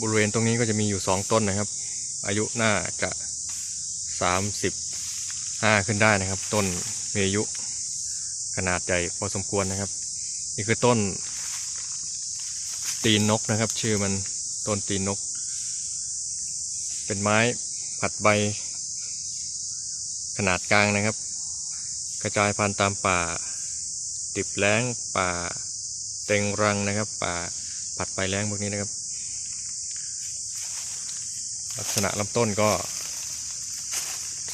บริเวณตรงนี้ก็จะมีอยู่สองต้นนะครับ อายุน่าจะสามสิบห้าขึ้นได้นะครับ ต้นมีอายุขนาดใหญ่พอสมควรนะครับ นี่คือต้น ตีนนกนะครับ ชื่อมันต้นตีนนก เป็นไม้ผัดใบ ขนาดกลางนะครับ กระจายพันธุ์ตามป่า ติบแล้งป่าเต็งรังนะครับ ป่าผัดใบแล้งพวกนี้นะครับ ลักษณะลำต้นก็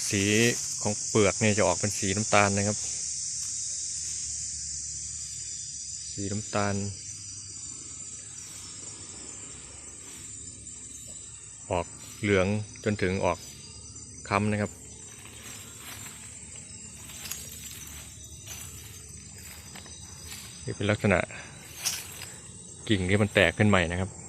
สีของเปลือกเนี่ยจะออกเป็นสีน้ำตาลนะครับ สีน้ำตาล ออกเหลืองจนถึงออกค้ำนะครับนี่เป็นลักษณะกิ่งที่มันแตกขึ้นใหม่นะครับ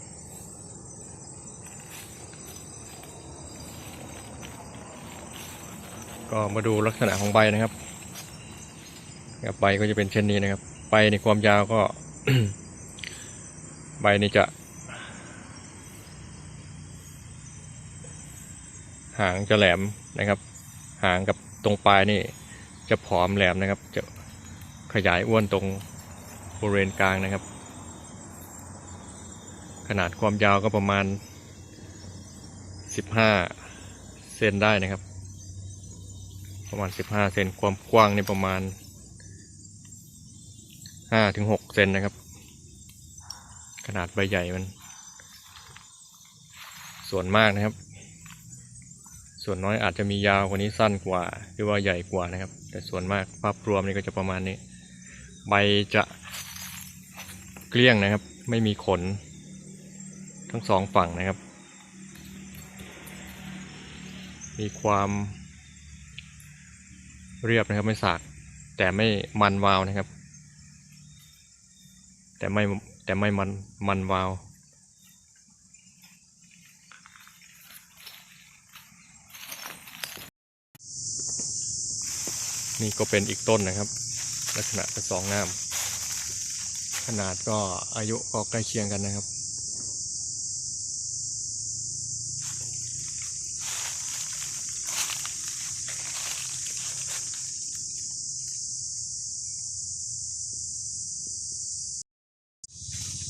ก็มาดูลักษณะของใบนะครับครับใบก็จะเป็นเช่นนี้นะครับ ใบในความยาวก็ ใบนี่จะ หางจะแหลมนะครับ หางกับตรงปลายนี่ จะผอมแหลมนะครับ จะขยายอ้วนตรงบริเวณกลางนะครับ ขนาดความยาวก็ประมาณ 15 เซนได้นะครับ ประมาณ 15 เซนความกว้างนี่ประมาณ 5-6 เซนนะครับ ขนาดใบใหญ่มัน ส่วนมากนะครับ ส่วนน้อยอาจจะมียาวกว่านี้สั้นกว่า หรือว่าใหญ่กว่านะครับ แต่ส่วนมากภาพรวมนี่ก็จะประมาณนี้ ใบจะเกลี้ยงนะครับ ไม่มีขน ทั้งสองฝั่งนะครับ มีความ เรียบนะครับ ไม่สาก แต่ไม่มันวาวนะครับ แต่ไม่แต่ไม่มันมันวาวนี่ก็เป็นอีกต้นนะครับ ลักษณะเป็นสองงาม ขนาดก็อายุก็ใกล้เคียงกันนะครับ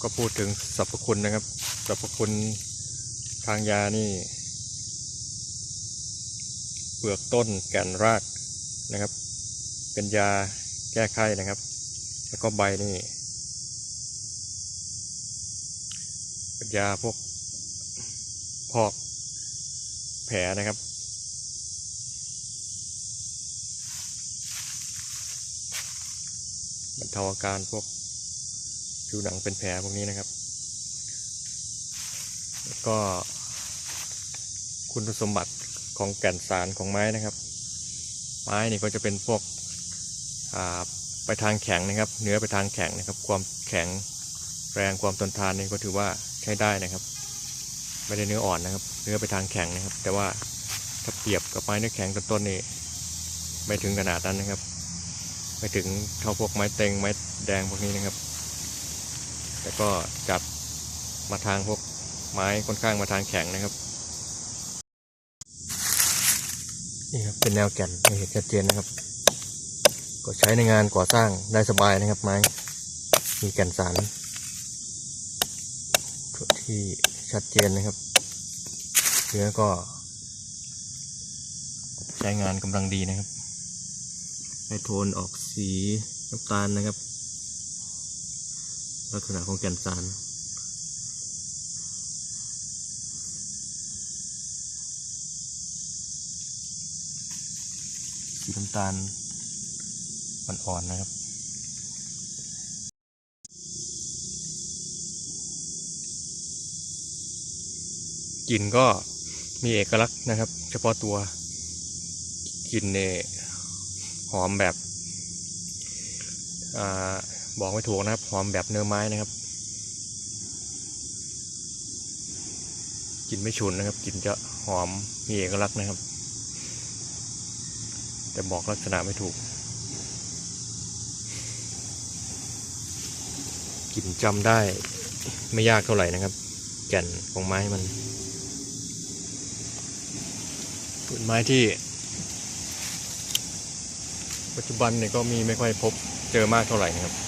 ก็พูดถึงสรรพคุณนะครับสรรพคุณทางยานี่ เปลือกต้นแก่นรากนะครับ เป็นยาแก้ไข้นะครับ แล้วก็ใบนี่เป็นยาพวกพอกแผลนะครับบรรเทาอาการพวก ผิวหนังเป็นแผลพวกนี้นะครับ ก็คุณสมบัติของแก่นสารของไม้นะครับ ไม้นี่ก็จะเป็นพวกไปทางแข็งนะครับ เนื้อไปทางแข็งนะครับ ความแข็งแรงความทนทานนี่ก็ถือว่าใช้ได้นะครับ ไม่ได้เนื้ออ่อนนะครับ เนื้อไปทางแข็งนะครับ แต่ว่าถ้าเปรียบกับไม้เนื้อแข็งต้นๆนี่ไม่ถึงขนาดนั้นนะครับ ไม่ถึงเท่าพวกไม้เต็งไม้แดงพวกนี้นะครับ แต่ก็จัดมาทางพวกไม้ค่อนข้างมาทางแข็งนะครับนี่ครับเป็นแนวแก่นให้เห็นชัดเจนนะครับ ก็ใช้ในงานก่อสร้างได้สบายนะครับไม้มีแก่นสารที่ชัดเจนนะครับเนื้อก็ใช้งานกำลังดีนะครับ ให้โทนออกสีน้ำตาลนะครับ ลักษณะของแก่นสารสีน้ำตาลอ่อนๆนะครับ กลิ่นก็มีเอกลักษณ์นะครับ เฉพาะตัวกลิ่นเนี่ยหอมแบบอา บอกไม่ถูกนะครับ หอมแบบเนื้อไม้นะครับกลิ่นไม่ฉุนนะครับกลิ่นจะหอมมีเอกลักษณ์นะครับ แต่บอกลักษณะไม่ถูกกลิ่นจำได้ไม่ยากเท่าไหร่นะครับ แก่นของไม้มันเป็นไม้ที่ปัจจุบันเนี่ยก็มีไม่ค่อยพบเจอมากเท่าไหร่นะครับ